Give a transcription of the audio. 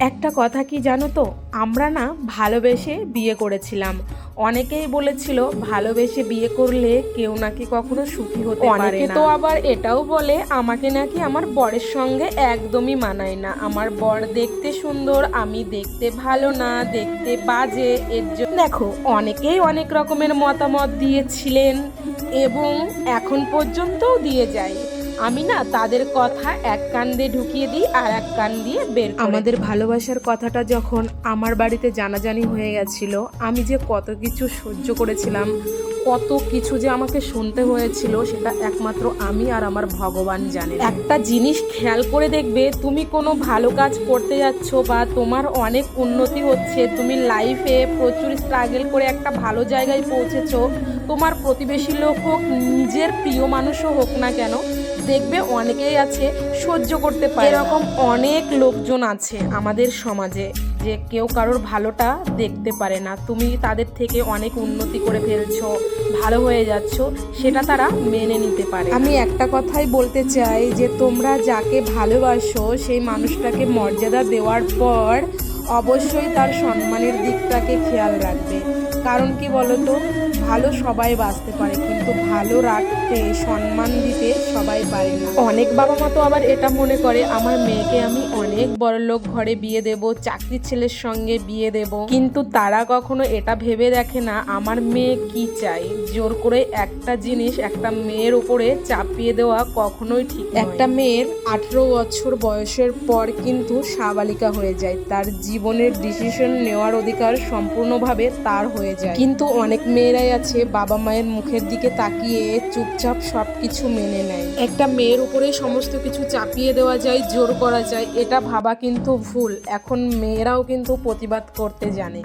একটা কথা কি জানো তো? আমরা না ভালোবেসে বিয়ে করেছিলাম। অনেকেই বলেছিল, ভালোবেসে বিয়ে করলে কেউ নাকি কখনো সুখী হতে পারে তো আবার এটাও বলে, আমাকে নাকি আমার বরের সঙ্গে একদমই মানায় না। আমার বর দেখতে সুন্দর, আমি দেখতে ভালো না, দেখতে বাজে, এর জন্য দেখো, অনেকেই অনেক রকমের মতামত দিয়েছিলেন এবং এখন পর্যন্তও দিয়ে যায়। আমি না তাদের কথা এক কান দিয়ে ঢুকিয়ে দিই আর এক কান দিয়ে বের আমাদের ভালোবাসার কথাটা যখন আমার বাড়িতে জানাজানি হয়ে গেছিল আমি যে কত কিছু সহ্য করেছিলাম কত কিছু যে আমাকে শুনতে হয়েছিল সেটা একমাত্র আমি আর আমার ভগবান জানে একটা জিনিস খেয়াল করে দেখবে তুমি কোনো ভালো কাজ করতে যাচ্ছ বা তোমার অনেক উন্নতি হচ্ছে তুমি লাইফে প্রচুর স্ট্রাগল করে একটা ভালো জায়গায় পৌঁছেছো তোমার প্রতিবেশী লোক হোক নিজের প্রিয় মানুষও হোক না কেন দেখবে অনেকেই আছে সহ্য করতে পারে এরকম অনেক লোকজন আছে আমাদের সমাজে। যে কেউ কারোর ভালোটা দেখতে পারে না। তুমি তাদের থেকে অনেক উন্নতি করে ফেলছো, ভালো হয়ে যাচ্ছ, সেটা তারা মেনে নিতে পারে আমি একটা কথাই বলতে চাই যে তোমরা যাকে ভালোবাসো, সেই মানুষটাকে মর্যাদা দেওয়ার পর অবশ্যই তার সম্মানের দিকটাকে খেয়াল রাখবে। কারণ কি বলতো? ভালো সবাই বাঁচতে পারে কিন্তু ভালো রাখতে সম্মান দিতে সবাই পারে না। অনেক বাবা মা তো আবার এটা মনে করে আমার মেয়েকে আমি অনেক বড় লোক ঘরে বিয়ে দেব চাকরির ছেলের সঙ্গে বিয়ে দেব। কিন্তু তারা কখনো এটা ভেবে দেখে না আমার মেয়ে কি চাই জোর করে একটা জিনিস একটা মেয়ের উপরে চাপিয়ে দেওয়া কখনোই ঠিক একটা মেয়ের আঠেরো বছর বয়সের পর কিন্তু সাবালিকা হয়ে যায়। তার জীবনের ডিসিশন নেওয়ার অধিকার সম্পূর্ণভাবে তার হয়ে যায়। কিন্তু অনেক মেয়েরাই আছে বাবা মায়ের মুখের দিকে তাকিয়ে চুপচাপ সব কিছু মেনে নেয়। একটা মেয়ের উপরে সমস্ত কিছু চাপিয়ে দেওয়া যায় জোর করা যায় এটা ভাবা কিন্তু ভুল। এখন মেয়েরাও কিন্তু প্রতিবাদ করতে জানে।